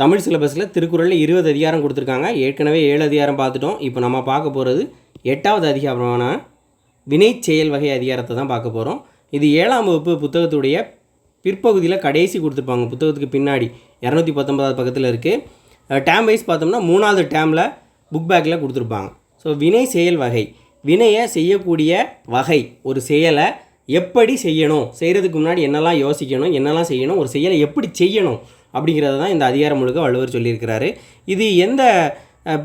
தமிழ் சிலபஸில் திருக்குறளில் இருபது அதிகாரம் கொடுத்துருக்காங்க. ஏற்கனவே ஏழு அதிகாரம் பார்த்துட்டோம். இப்போ நம்ம பார்க்க போகிறது எட்டாவது அதிகாரமான வினை செயல் வகை அதிகாரத்தை தான் பார்க்க போகிறோம் இது ஏழாம் வகுப்பு புத்தகத்துடைய பிற்பகுதியில் கடைசி கொடுத்துருப்பாங்க. புத்தகத்துக்கு பின்னாடி இரநூத்தி பத்தொன்பதாவது பக்கத்தில் இருக்குது டேம் வைஸ் பார்த்தோம்னா மூணாவது டேமில் புக் பேக்கில் கொடுத்துருப்பாங்க. ஸோ வினை செயல் வகை. வினையை செய்யக்கூடிய வகை ஒரு செயலை எப்படி செய்யணும்? செய்கிறதுக்கு முன்னாடி என்னெல்லாம் யோசிக்கணும்? என்னெல்லாம் செய்யணும்? ஒரு செயலை எப்படி செய்யணும்? அப்படிங்கிறத தான் இந்த அதிகாரம் முழுக்க வள்ளுவர் சொல்லியிருக்கிறாரு. இது எந்த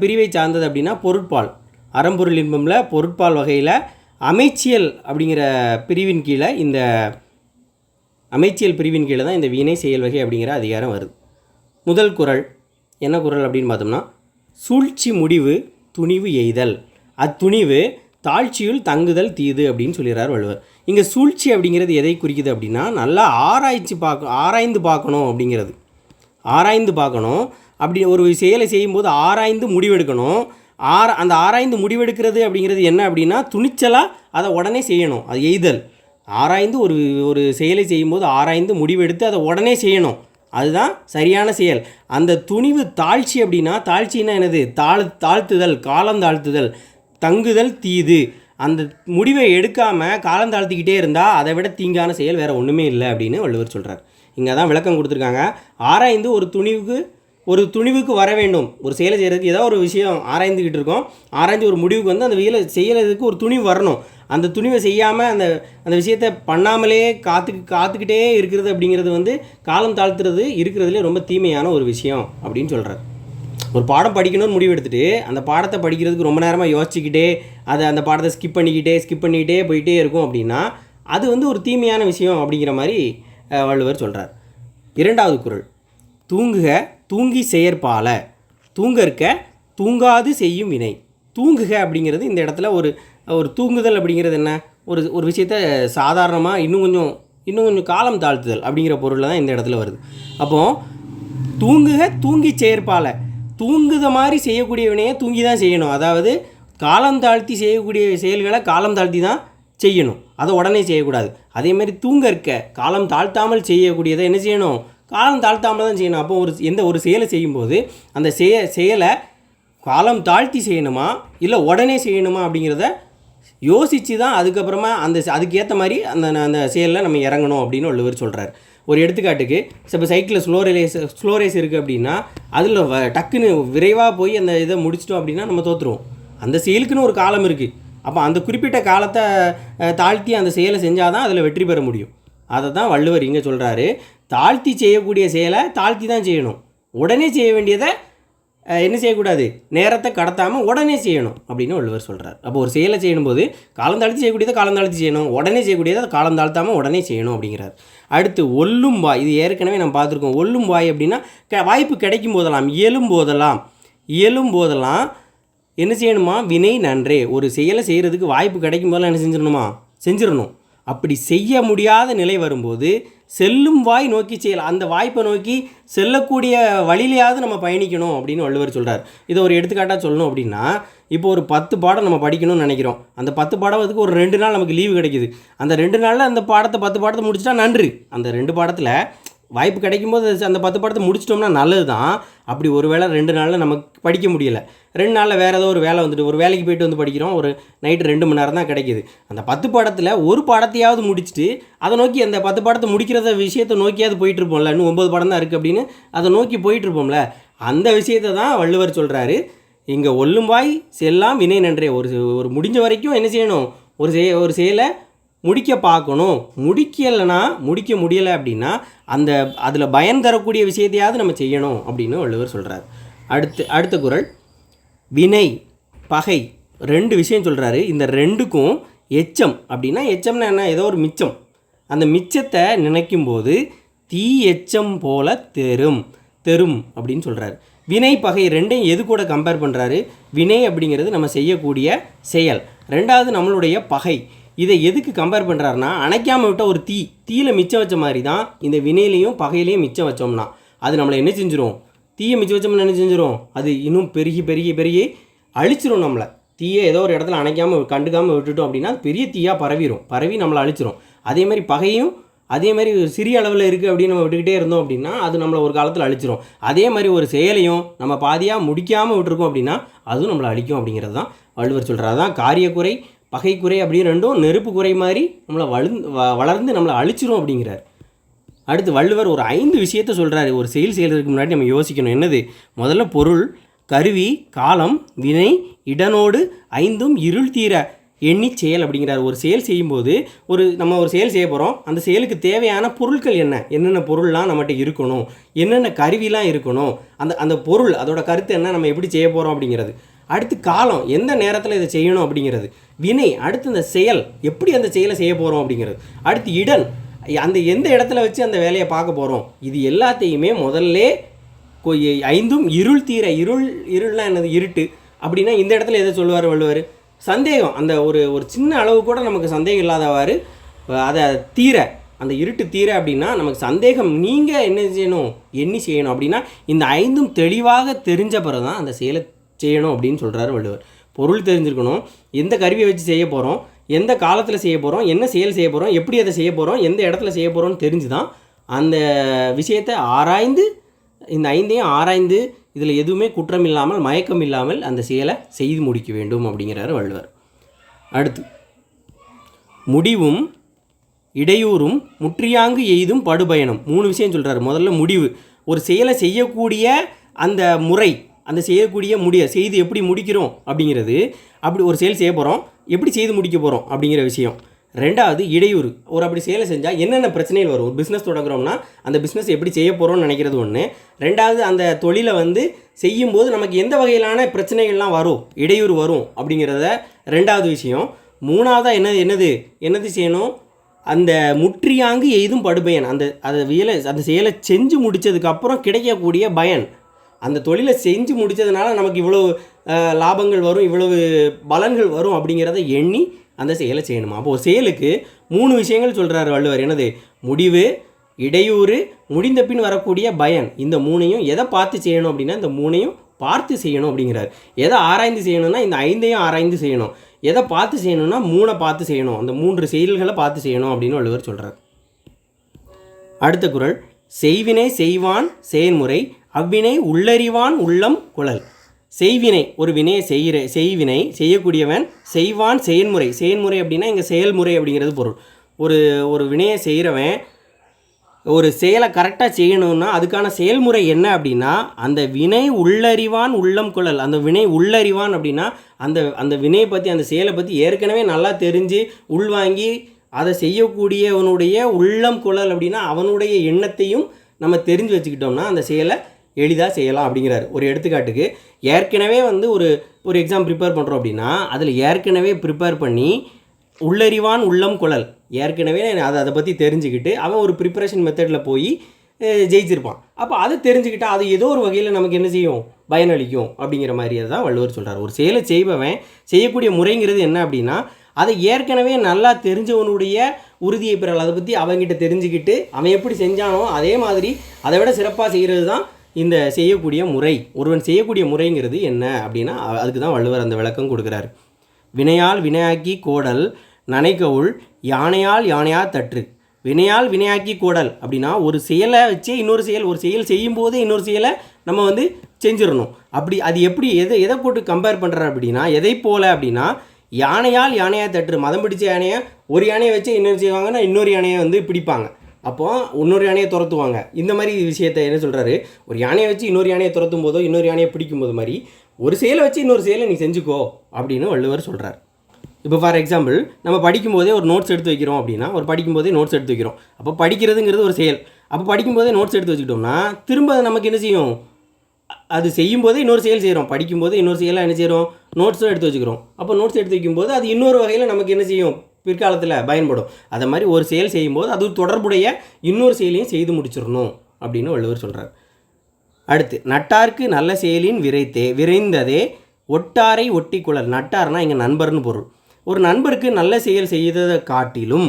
பிரிவை சார்ந்தது அப்படின்னா பொருட்பால். அறம்பொருள் இன்பமில் பொருட்பால் வகையில் அமைச்சியல் அப்படிங்கிற பிரிவின் கீழே இந்த அமைச்சியல் பிரிவின் கீழே தான் இந்த வீணை செயல் வகை அப்படிங்கிற அதிகாரம் வருது. முதல் குறள் என்ன குறள் அப்படின்னு பார்த்தோம்னா சூழ்ச்சி முடிவு துணிவு எய்தல். அத்துணிவு தாழ்ச்சியுள் தங்குதல் தீது அப்படின்னு சொல்லிடுறார் வள்ளுவர். இங்கே சூழ்ச்சி அப்படிங்கிறது எதை குறிக்குது அப்படின்னா நல்லா ஆராய்ச்சி பார்க்க ஆராய்ந்து பார்க்கணும் அப்படிங்கிறது. ஆராய்ந்து பார்க்கணும். அப்படி ஒரு செயலை செய்யும்போது ஆராய்ந்து முடிவெடுக்கணும். ஆர அந்த ஆராய்ந்து முடிவெடுக்கிறது அப்படிங்கிறது என்ன அப்படின்னா துணிச்சலாக அதை உடனே செய்யணும். அது எய்தல். ஆராய்ந்து ஒரு ஒரு செயலை செய்யும்போது ஆராய்ந்து முடிவெடுத்து அதை உடனே செய்யணும். அதுதான் சரியான செயல். அந்த துணிவு தாழ்ச்சி அப்படின்னா தாழ்ச்சின்னா என்னது? தாழ் தாழ்த்துதல் காலம் தாழ்த்துதல் தங்குதல் தீது. அந்த முடிவை எடுக்காமல் காலம் தாழ்த்திக்கிட்டே இருந்தால் அதை விட தீங்கான செயல் வேறு ஒன்றுமே இல்லை அப்படின்னு வள்ளுவர் சொல்கிறார் இங்கே தான் விளக்கம் கொடுத்துருக்காங்க. ஆராய்ந்து ஒரு துணிவுக்கு ஒரு துணிவுக்கு வர வேண்டும். ஒரு செயலை செய்கிறதுக்கு ஏதோ ஒரு விஷயம் ஆராய்ந்துக்கிட்டு இருக்கோம். ஆராய்ந்து ஒரு முடிவுக்கு வந்து அந்த வேலை செய்யறதுக்கு ஒரு துணிவு வரணும். அந்த துணிவை செய்யாமல் அந்த அந்த விஷயத்தை பண்ணாமலே காத்து காத்துக்கிட்டே இருக்கிறது அப்படிங்கிறது வந்து காலம் தாழ்த்துறது இருக்கிறதுலே ரொம்ப தீமையான ஒரு விஷயம் அப்படின்னு சொல்கிறார் ஒரு பாடம் படிக்கணும்னு முடிவெடுத்துட்டு அந்த பாடத்தை படிக்கிறதுக்கு ரொம்ப நேரமாக யோசிச்சுக்கிட்டே அதை அந்த பாடத்தை ஸ்கிப் பண்ணிக்கிட்டே ஸ்கிப் பண்ணிக்கிட்டே போயிட்டே இருக்கும் அப்படின்னா அது வந்து ஒரு தீமையான விஷயம் அப்படிங்கிற மாதிரி வள்ளுவர் சொல்கிறார் இரண்டாவது குரல். தூங்குக தூங்கி செயற்பால தூங்கற்க தூங்காது செய்யும் வினை தூங்குக அப்படிங்கிறது இந்த இடத்துல ஒரு ஒரு தூங்குதல் அப்படிங்கிறது என்ன? ஒரு ஒரு விஷயத்த சாதாரணமாக இன்னும் கொஞ்சம் இன்னும் கொஞ்சம் காலம் தாழ்த்துதல் அப்படிங்கிற பொருளில் தான் இந்த இடத்துல வருது. அப்போது தூங்குக தூங்கி செயற்பால தூங்குத மாதிரி செய்யக்கூடிய வினையை தூங்கி தான் செய்யணும். அதாவது காலம் தாழ்த்தி செய்யக்கூடிய செயல்களை காலம் தாழ்த்தி தான் செய்யணும். அதை உடனே செய்யக்கூடாது. அதே மாதிரி தூங்க இருக்க காலம் தாழ்த்தாமல் செய்யக்கூடியதை என்ன செய்யணும்? காலம் தாழ்த்தாமல் தான் செய்யணும். அப்போ ஒரு எந்த ஒரு செயலை செய்யும்போது அந்த செய செயலை காலம் தாழ்த்தி செய்யணுமா? இல்லை உடனே செய்யணுமா அப்படிங்கிறத யோசித்து தான் அதுக்கப்புறமா அந்த அதுக்கேற்ற மாதிரி அந்த அந்த செயலில் நம்ம இறங்கணும் அப்படின்னு வள்ளுவர் சொல்கிறார் ஒரு எடுத்துக்காட்டுக்கு இப்போ சைக்கிளில் ஸ்லோ ரேஸ் ஸ்லோ ரேஸ் இருக்குது அப்படின்னா அதில் வ டக்குன்னு விரைவாக போய் அந்த இதை முடிச்சிட்டோம் அப்படின்னா நம்ம தோற்றுருவோம் அந்த செயலுக்குன்னு ஒரு காலம் இருக்குது அப்போ அந்த குறிப்பிட்ட காலத்தை தாழ்த்தி அந்த செயலை செஞ்சால் தான் அதில் வெற்றி பெற முடியும். அதை தான் வள்ளுவர் இங்கே சொல்கிறாரு தாழ்த்தி செய்யக்கூடிய செயலை தாழ்த்தி தான் செய்யணும். உடனே செய்ய வேண்டியதை என்ன செய்யக்கூடாது? நேரத்தை கடத்தாமல் உடனே செய்யணும் அப்படின்னு வள்ளுவர் சொல்கிறார் அப்போ ஒரு செயலை செய்யும்போது காலம் தாழ்த்தி செய்யக்கூடியதை காலம் தாழ்த்தி செய்யணும். உடனே செய்யக்கூடியதை அதை காலம் தாழ்த்தாமல் உடனே செய்யணும் அப்படிங்கிறார். அடுத்து ஒல்லும் வாய் இது ஏற்கனவே நம்ம பார்த்துருக்கோம். ஒல்லும் வாய் அப்படின்னா க வாய்ப்பு கிடைக்கும் போதெல்லாம் இயலும் போதெல்லாம் இயலும் போதெல்லாம் என்ன செய்யணுமா? வினை நன்றே. ஒரு செயலை செய்கிறதுக்கு வாய்ப்பு கிடைக்கும் போதெல்லாம் என்ன செஞ்சிடணுமா? செஞ்சிடணும். அப்படி செய்ய முடியாத நிலை வரும்போது செல்லும் வாய் நோக்கி செய்யலாம் அந்த வாய்ப்பை நோக்கி செல்லக்கூடிய வழியிலையாவது நம்ம பயணிக்கணும் அப்படின்னு வள்ளுவர் சொல்கிறார் இதை ஒரு எடுத்துக்காட்டாக சொல்லணும் அப்படின்னா இப்போ ஒரு பத்து பாடம் நம்ம படிக்கணும்னு நினைக்கிறோம். அந்த பத்து பாடத்துக்கு ஒரு ரெண்டு நாள் நமக்கு லீவு கிடைக்குது. அந்த ரெண்டு நாளில் அந்த பாடத்தை பத்து பாடத்தை முடிச்சிட்டா நன்று. அந்த ரெண்டு பாடத்தில் வாய்ப்பு கிடைக்கும்போது அந்த பத்து படத்தை முடிச்சிட்டோம்னா நல்லது தான் அப்படி ஒரு வேளை ரெண்டு நாளில் நமக்கு படிக்க முடியல. ரெண்டு நாளில் வேறு ஏதோ ஒரு வேலை வந்துட்டு ஒரு வேலைக்கு போயிட்டு வந்து படிக்கிறோம். ஒரு நைட்டு ரெண்டு மணி நேரம் தான் கிடைக்குது. அந்த பத்து பாடத்தில் ஒரு பாடத்தையாவது முடிச்சுட்டு அதை நோக்கி அந்த பத்து பாடத்தை முடிக்கிறத விஷயத்தை நோக்கியாவது போயிட்டுருப்போம்ல. இன்னும் ஒம்பது படம் தான் இருக்குது அப்படின்னு அதை நோக்கி போயிட்டுருப்போம்ல. அந்த விஷயத்தை தான் வள்ளுவர் சொல்கிறாரு இங்கே ஒல்லும்பாய் செல்லாம் வினை நன்றே. ஒரு ஒரு முடிஞ்ச வரைக்கும் என்ன செய்யணும்? ஒரு செய ஒரு செயலை முடிக்க பார்க்கணும். முடிக்கலைன்னா முடிக்க முடியலை அப்படின்னா அந்த அதில் பயன் தரக்கூடிய விஷயத்தையாவது நம்ம செய்யணும் அப்படின்னு வள்ளுவர் சொல்கிறார் அடுத்து அடுத்த குரல். வினை பகை ரெண்டு விஷயம் சொல்கிறாரு இந்த ரெண்டுக்கும் எச்சம் அப்படின்னா எச்சம்னா என்ன? ஏதோ ஒரு மிச்சம். அந்த மிச்சத்தை நினைக்கும் போது தீ எச்சம் போல தெரும் தெரும் அப்படின்னு சொல்கிறாரு வினை பகை ரெண்டையும் எது கூட கம்பேர் பண்ணுறாரு வினை அப்படிங்கிறது நம்ம செய்யக்கூடிய செயல். ரெண்டாவது நம்மளுடைய பகை. இதை எதுக்கு கம்பேர் பண்ணுறாருன்னா அணைக்காமல் விட்ட ஒரு தீ தீயில் மிச்சம் வச்ச மாதிரி தான் இந்த வினையிலையும் பகையிலையும் மிச்சம் வச்சோம்னா அது நம்மளை என்ன செஞ்சிடும் தீயை மிச்சம் வச்சோம்னா என்ன அது இன்னும் பெருகி பெருகி பெருகி அழிச்சிரும் நம்மளை. தீயை ஏதோ ஒரு இடத்துல அணைக்காமல் கண்டுக்காமல் விட்டுட்டோம் அப்படின்னா பெரிய தீயாக பரவிடும் பரவி நம்மளை அழிச்சிரும். அதே மாதிரி பகையும் அதே மாதிரி ஒரு சிறிய அளவில் இருக்குது அப்படின்னு நம்ம விட்டுக்கிட்டே இருந்தோம் அப்படின்னா அது நம்மளை ஒரு காலத்தில் அழிச்சிரும். அதே மாதிரி ஒரு செயலையும் நம்ம பாதியாக முடிக்காமல் விட்டுருக்கோம் அப்படின்னா அதுவும் நம்மளை அழிக்கும் அப்படிங்கிறது தான் வள்ளுவர் சொல்கிறார் அதான் காரியக்குறை பகைக்குறை அப்படின்னு ரெண்டும் நெருப்பு குறை மாதிரி நம்மளை வளர்ந்து வ- வளர்ந்து நம்மளை அழிச்சிரும் அப்படிங்கிறார். அடுத்து வள்ளுவர் ஒரு ஐந்து விஷயத்த சொல்கிறாரு ஒரு செயல் செய்கிறதுக்கு முன்னாடி நம்ம யோசிக்கணும். என்னது? முதல்ல பொருள் கருவி காலம் வினை இடனோடு ஐந்தும் இருள் தீர எண்ணி செயல் அப்படிங்கிறார். ஒரு செயல் செய்யும்போது ஒரு நம்ம ஒரு செயல் செய்ய போகிறோம் அந்த செயலுக்கு தேவையான பொருட்கள் என்ன? என்னென்ன பொருள்லாம் நம்மகிட்ட இருக்கணும்? என்னென்ன கருவிலாம் இருக்கணும்? அந்த அந்த பொருள் அதோட கருத்து என்ன? நம்ம எப்படி செய்ய போகிறோம் அப்படிங்கிறது. அடுத்து காலம் எந்த நேரத்தில் இதை செய்யணும் அப்படிங்கிறது. வினை அடுத்து இந்த செயல் எப்படி அந்த செயலை செய்ய போகிறோம் அப்படிங்கிறது. அடுத்து இடன் அந்த எந்த இடத்துல வச்சு அந்த வேலையை பார்க்க போகிறோம் இது எல்லாத்தையுமே முதல்ல ஐந்தும் இருள் தீர இருள் இருள்னா என்னது? இருட்டு. அப்படின்னா இந்த இடத்துல எதை சொல்லுவார் வள்ளுவர்? சந்தேகம். அந்த ஒரு ஒரு சின்ன அளவு கூட நமக்கு சந்தேகம் இல்லாதவாறு அதை தீர அந்த இருட்டு தீர அப்படின்னா நமக்கு சந்தேகம் நீங்கள் என்ன செய்யணும்? எண்ணி செய்யணும். அப்படின்னா இந்த ஐந்தும் தெளிவாக தெரிஞ்ச பிறகு தான் அந்த செயலை செய்யணும் அப்படின்னு சொல்கிறாரு வள்ளுவர். பொருள் தெரிஞ்சிருக்கணும். எந்த கருவியை வச்சு செய்ய போகிறோம் எந்த காலத்தில் செய்ய போகிறோம் என்ன செயல் செய்ய போகிறோம் எப்படி அதை செய்ய போகிறோம் எந்த இடத்துல செய்ய போகிறோம்னு தெரிஞ்சு தான் அந்த விஷயத்தை ஆராய்ந்து இந்த ஐந்தையும் ஆராய்ந்து இதில் எதுவுமே குற்றம் இல்லாமல் மயக்கம் இல்லாமல் அந்த செயலை செய்து முடிக்க வேண்டும் அப்படிங்கிறாரு வள்ளுவர். அடுத்து முடிவும் இடையூறும் முற்றியாங்கு எய்தும் படுபயணம் மூணு விஷயம் சொல்கிறாரு முதல்ல முடிவு. ஒரு செயலை செய்யக்கூடிய அந்த முறை அந்த செய்யக்கூடிய முடிய செய்து எப்படி முடிக்கிறோம் அப்படிங்கிறது. அப்படி ஒரு செயல் செய்ய போகிறோம் எப்படி செய்து முடிக்க போகிறோம் அப்படிங்கிற விஷயம். ரெண்டாவது இடையூறு. ஒரு அப்படி செயலை செஞ்சால் என்னென்ன பிரச்சனைகள் வரும்? ஒரு பிஸ்னஸ் தொடங்குறோம்னா அந்த பிஸ்னஸ் எப்படி செய்ய போகிறோம்னு நினைக்கிறது ஒன்று ரெண்டாவது அந்த தொழிலை வந்து செய்யும்போது நமக்கு எந்த வகையிலான பிரச்சனைகள்லாம் வரும்? இடையூறு வரும் அப்படிங்கிறத ரெண்டாவது விஷயம். மூணாவதாக என்ன என்னது? என்னது செய்யணும்? அந்த முற்றியாங்கு எய்தும் படுபயன். அந்த அதை வியலை அந்த செயலை செஞ்சு முடிச்சதுக்கப்புறம் கிடைக்கக்கூடிய பயன். அந்த தொழிலை செஞ்சு முடித்ததுனால நமக்கு இவ்வளோ லாபங்கள் வரும் இவ்வளவு பலன்கள் வரும் அப்படிங்கிறத எண்ணி அந்த செயலை செய்யணுமா? அப்போ செயலுக்கு மூணு விஷயங்கள் சொல்கிறாரு வள்ளுவர். என்னது? முடிவு இடையூறு முடிந்த பின் வரக்கூடிய பயன். இந்த மூணையும் எதை பார்த்து செய்யணும் அப்படின்னா இந்த மூணையும் பார்த்து செய்யணும் அப்படிங்கிறார். எதை ஆராய்ந்து செய்யணும்னா இந்த ஐந்தையும் ஆராய்ந்து செய்யணும். எதை பார்த்து செய்யணும்னா மூணை பார்த்து செய்யணும். அந்த மூன்று செயல்களை பார்த்து செய்யணும் அப்படின்னு வள்ளுவர் சொல்கிறார் அடுத்த குரல் செய்வினை செய்வான் செயன்முறை அவ்வினை உள்ளறிவான் உள்ளம் குழல். செய்வினை ஒரு வினையை செய்கிற செய்வினை செய்யக்கூடியவன் செய்வான் செயன்முறை. செயன்முறை அப்படின்னா இங்கே செயல்முறை அப்படிங்கிறது பொருள். ஒரு ஒரு வினையை செய்கிறவன் ஒரு செயலை கரெக்டாக செய்யணும்னா அதுக்கான செயல்முறை என்ன அப்படின்னா அந்த வினை உள்ளறிவான் உள்ளம் குழல் அந்த வினை உள்ளறிவான் அப்படின்னா அந்த அந்த வினையை பற்றி அந்த செயலை பற்றி ஏற்கனவே நல்லா தெரிஞ்சு உள்வாங்கி அதை செய்யக்கூடியவனுடைய உள்ளம் குழல் அப்படின்னா அவனுடைய எண்ணத்தையும் நம்ம தெரிஞ்சு வச்சுக்கிட்டோம்னா அந்த செயலை எளிதாக செய்யலாம் அப்படிங்கிறாரு. ஒரு எடுத்துக்காட்டுக்கு ஏற்கனவே வந்து ஒரு ஒரு எக்ஸாம் ப்ரிப்பேர் பண்ணுறோம் அப்படின்னா அதில் ஏற்கனவே ப்ரிப்பேர் பண்ணி உள்ளறிவான் உள்ளம் குழல். ஏற்கனவே அதை அதை பற்றி தெரிஞ்சுக்கிட்டு அவன் ஒரு ப்ரிப்பரேஷன் மெத்தடில் போய் ஜெயிச்சிருப்பான். அப்போ அதை தெரிஞ்சுக்கிட்டால் அது ஏதோ ஒரு வகையில் நமக்கு என்ன செய்யும்? பயனளிக்கும் அப்படிங்கிற மாதிரி தான் வள்ளுவர் சொல்கிறார் ஒரு செயலை செய்பவன் செய்யக்கூடிய முறைங்கிறது என்ன அப்படின்னா அதை ஏற்கனவே நல்லா தெரிஞ்சவனுடைய உறுதியை பெறல் அதை பற்றி அவன்கிட்ட தெரிஞ்சுக்கிட்டு அவன் எப்படி செஞ்சானோ அதே மாதிரி அதை விட சிறப்பாக செய்கிறது தான் இந்த செய்யக்கூடிய முறை ஒருவன் செய்யக்கூடிய முறைங்கிறது என்ன அப்படின்னா அதுக்கு தான் வள்ளுவர் அந்த விளக்கம் கொடுக்குறாரு. வினையால் வினையாக்கி கோடல் நனைக்கவுள் யானையால் யானையா தற்று. வினையால் வினையாக்கி கோடல் அப்படின்னா ஒரு செயலை வச்சே இன்னொரு செயல் ஒரு செயல் செய்யும்போது இன்னொரு செயலை நம்ம வந்து செஞ்சிடணும். அப்படி அது எப்படி எதை எதை போட்டு கம்பேர் பண்ணுறாரு அப்படின்னா எதை போல் அப்படின்னா யானையால் யானையாக தற்று. மதம் பிடிச்ச யானையை ஒரு யானையை வச்சு இன்னொரு செய்வாங்கன்னா இன்னொரு யானையை வந்து பிடிப்பாங்க. அப்போ இன்னொரு யானையை துரத்துவாங்க. இந்த மாதிரி விஷயத்தை என்ன சொல்கிறாரு ஒரு யானையை வச்சு இன்னொரு யானையை துரத்தும் போதோ இன்னொரு யானையை பிடிக்கும் போது மாதிரி ஒரு செயலை வச்சு இன்னொரு செயலை நீ செஞ்சுக்கோ அப்படின்னு வள்ளுவர் சொல்கிறார் இப்போ ஃபார் எக்ஸாம்பிள் நம்ம படிக்கும்போதே ஒரு நோட்ஸ் எடுத்து வைக்கிறோம் அப்படின்னா ஒரு படிக்கும்போதே நோட்ஸ் எடுத்து வைக்கிறோம். அப்போ படிக்கிறதுங்கிறது ஒரு செயல். அப்போ படிக்கும்போதே நோட்ஸ் எடுத்து வச்சுக்கிட்டோம்னா திரும்ப அது நமக்கு என்ன செய்யும்? அது அது செய்யும்போதே இன்னொரு செயல் செய்கிறோம் படிக்கும்போது இன்னொரு செயலாக என்ன செய்கிறோம் நோட்ஸும் எடுத்து வச்சுக்கிறோம். அப்போ நோட்ஸ் எடுத்து வைக்கும்போது அது இன்னொரு வகையில் நமக்கு என்ன செய்யும்? பிற்காலத்தில் பயன்படும். அதை மாதிரி ஒரு செயல் செய்யும்போது அது தொடர்புடைய இன்னொரு செயலையும் செய்து முடிச்சிடணும் அப்படின்னு வள்ளுவர் சொல்கிறார் அடுத்து நட்டார்க்கு நல்ல செயலின் விரைத்தே விரைந்ததே ஒட்டாரை ஒட்டி குழல். நட்டார்னா இங்கே நண்பர்னு பொருள். ஒரு நண்பருக்கு நல்ல செயல் செய்ததை காட்டிலும்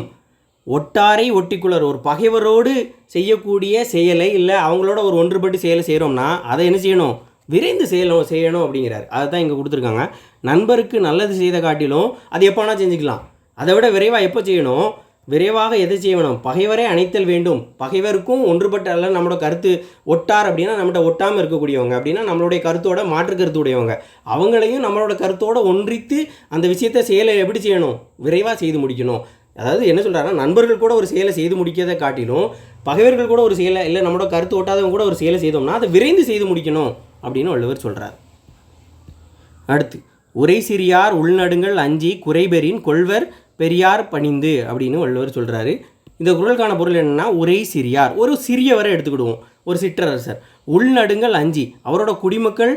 ஒட்டாரை ஒட்டிக்குளர் ஒரு பகைவரோடு செய்யக்கூடிய செயலை இல்லை அவங்களோட ஒரு ஒன்றுபட்டு செயலை செய்கிறோம்னா அதை என்ன செய்யணும்? விரைந்து செய்யணும் செய்யணும் அப்படிங்கிறார். அதை தான் இங்கே கொடுத்துருக்காங்க. நண்பருக்கு நல்லது செய்த காட்டிலும் அது எப்போனா செஞ்சுக்கலாம். அதை விட விரைவாக எப்போ செய்யணும்? விரைவாக எதை செய்யணும்? பகைவரை அணைத்தல் வேண்டும். பகைவருக்கும் ஒன்றுபட்ட அல்ல நம்மளோட கருத்து ஒட்டார் அப்படின்னா நம்மகிட்ட ஒட்டாமல் இருக்கக்கூடியவங்க அப்படின்னா நம்மளுடைய கருத்தோட மாற்று கருத்து உடையவங்க. அவங்களையும் நம்மளோட கருத்தோட ஒன்றித்து அந்த விஷயத்தை செயலை எப்படி செய்யணும்? விரைவாக செய்து முடிக்கணும். அதாவது என்ன சொல்கிறாருன்னா நண்பர்கள் கூட ஒரு செயலை செய்து முடிக்கிறதை காட்டிலும் பகைவர்கள் கூட ஒரு செயலை இல்லை நம்மளோட கருத்து ஒட்டாதவங்க கூட ஒரு செயலை செய்தோம்னா அதை விரைந்து செய்து முடிக்கணும் அப்படின்னு வள்ளுவர் சொல்கிறார் அடுத்து உரை சிறியார் உள்நடுங்கள் அஞ்சி குறைபெறின் கொள்வர் பெரியார் பணிந்து அப்படின்னு வள்ளுவர் சொல்கிறாரு இந்த குரலுக்கான பொருள் என்னன்னா ஒரே சிறியார். ஒரு சிறியவரை எடுத்துக்கிடுவோம். ஒரு சிற்றரசர். உள்நடுங்கள் அஞ்சி. அவரோட குடிமக்கள்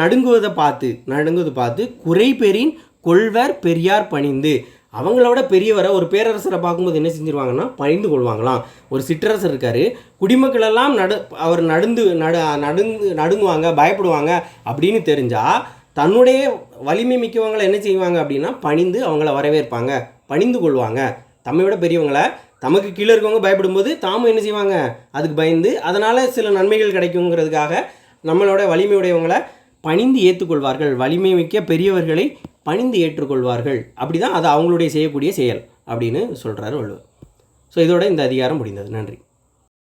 நடுங்குவதை பார்த்து நடுங்குவதை பார்த்து குறைபெறின் கொள்வர் பெரியார் பணிந்து. அவங்களோட பெரியவரை ஒரு பேரரசரை பார்க்கும்போது என்ன செஞ்சிருவாங்கன்னா பணிந்து கொள்வாங்களாம். ஒரு சிற்றரசர் இருக்கார். குடிமக்கள் எல்லாம் நடு அவர் நடந்து நடு நடுந்து நடுங்குவாங்க பயப்படுவாங்க அப்படின்னு தெரிஞ்சால் தன்னுடைய வலிமை மிக்கவங்களை என்ன செய்வாங்க அப்படின்னா பணிந்து அவங்கள வரவேற்பாங்க பணிந்து கொள்வாங்க. தம்மை விட பெரியவங்களை தமக்கு கீழே இருக்கவங்க பயப்படும்போது தாமும் என்ன செய்வாங்க? அதுக்கு பயந்து அதனால் சில நன்மைகள் கிடைக்குங்கிறதுக்காக நம்மளோட வலிமையுடையவங்களை பணிந்து ஏற்றுக்கொள்வார்கள். வலிமை மிக்க பெரியவர்களை பணிந்து ஏற்றுக்கொள்வார்கள். அப்படி தான் அது அவங்களுடைய செய்யக்கூடிய செயல் அப்படின்னு சொல்கிறாரு வள்ளுவர். ஸோ இதோட இந்த அதிகாரம் முடிந்தது. நன்றி.